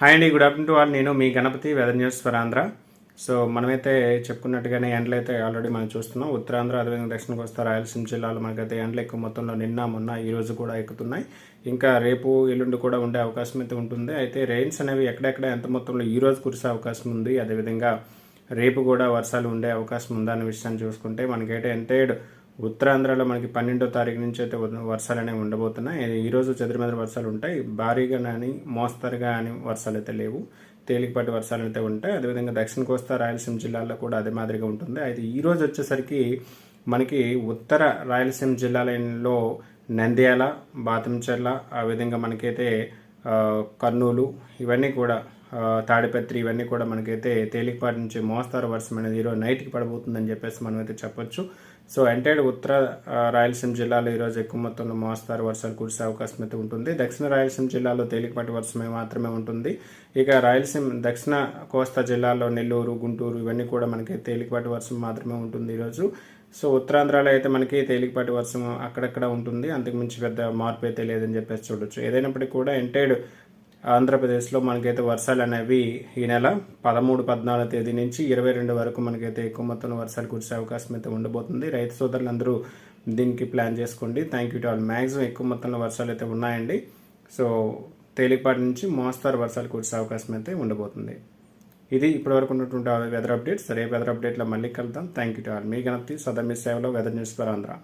Hi అండి good afternoon to all నేను మీ Ganapathi weather news for Andhra. So మనమైతే చెప్పుకున్నట్టుగానే ఎండలు అయితే ఆల్రెడీ మనం చూస్తున్నాం. ఉత్తరాంధ్ర అదేవిధంగా దక్షిణ కోస్తా రాయలసీమ జిల్లాలో మనకైతే ఎండలు ఎక్కువ మొత్తంలో నిన్న మొన్న ఈ రోజు కూడా ఎక్కుతున్నాయి. ఇంకా రేపు ఎల్లుండి కూడా ఉండే అవకాశం అయితే ఉంటుంది. అయితే రెయిన్స్ అనేవి ఎక్కడెక్కడ ఎంత మొత్తంలో ఈ రోజు కురిసే అవకాశం ఉంది అదేవిధంగా రేపు కూడా వర్షాలు ఉండే అవకాశం ఉందా అనే విషయాన్ని చూసుకుంటే మనకైతే ఎంటైడ్ ఉత్తరాంధ్రలో మనకి పన్నెండో తారీఖు నుంచి అయితే వర్షాలు అనేవి ఉండబోతున్నాయి. ఈరోజు రోజు వర్షాలు ఉంటాయి. భారీగా కానీ మోస్తరుగా అని వర్షాలు అయితే లేవు. తేలికపాటి వర్షాలు అయితే ఉంటాయి. అదేవిధంగా దక్షిణ కోస్తా రాయలసీమ జిల్లాల్లో కూడా అదే మాదిరిగా ఉంటుంది. అయితే ఈరోజు వచ్చేసరికి మనకి ఉత్తర రాయలసీమ జిల్లాలలో నంద్యాల బాతంచెర్ల ఆ విధంగా మనకైతే కర్నూలు ఇవన్నీ కూడా తాడిపత్రి ఇవన్నీ కూడా మనకైతే తేలికపాటి నుంచి మోస్తారు వర్షం అనేది ఈరోజు నైట్కి పడబోతుందని చెప్పేసి మనం అయితే చెప్పొచ్చు. సో ఎంటైర్ ఉత్తర రాయలసీమ జిల్లాలో ఈరోజు ఎక్కువ మొత్తంలో మోస్తారు వర్షాలు కురిసే అవకాశం అయితే ఉంటుంది. దక్షిణ రాయలసీమ జిల్లాలో తేలికపాటి వర్షమే మాత్రమే ఉంటుంది. ఇక రాయలసీమ దక్షిణ కోస్తా జిల్లాలో నెల్లూరు గుంటూరు ఇవన్నీ కూడా మనకి తేలికపాటి వర్షం మాత్రమే ఉంటుంది ఈరోజు. సో ఉత్తరాంధ్రలో అయితే మనకి తేలికపాటి వర్షం అక్కడక్కడ ఉంటుంది. అంతకుమించి పెద్ద మార్పు అయితే లేదని చెప్పేసి చూడొచ్చు. ఏదైనప్పటికీ కూడా ఎంటైడ్ ఆంధ్రప్రదేశ్లో మనకైతే వర్షాలు అనేవి ఈ నెల పదమూడు పద్నాలుగు తేదీ నుంచి ఇరవై రెండు వరకు మనకైతే ఎక్కువ మొత్తంలో వర్షాలు కురిసే అవకాశం అయితే ఉండబోతుంది. రైతు సోదరులందరూ దీనికి ప్లాన్ చేసుకోండి. Thank you to all maximum ఎక్కువ మొత్తంలో వర్షాలు అయితే ఉన్నాయండి. సో తేలికపాటి నుంచి మోస్తారు వర్షాలు కురిసే అవకాశం అయితే ఉండబోతుంది. ఇది ఇప్పటివరకు ఉన్నటువంటి వెదర్ అప్డేట్స్ రేపు వెదర్ అప్డేట్లో మళ్ళీ కలుద్దాం. థ్యాంక్ యూ టు ఆల్ మీ గణపతి సదా మీ సేవలో వెదర్ న్యూస్ ఫర్ ఆంధ్ర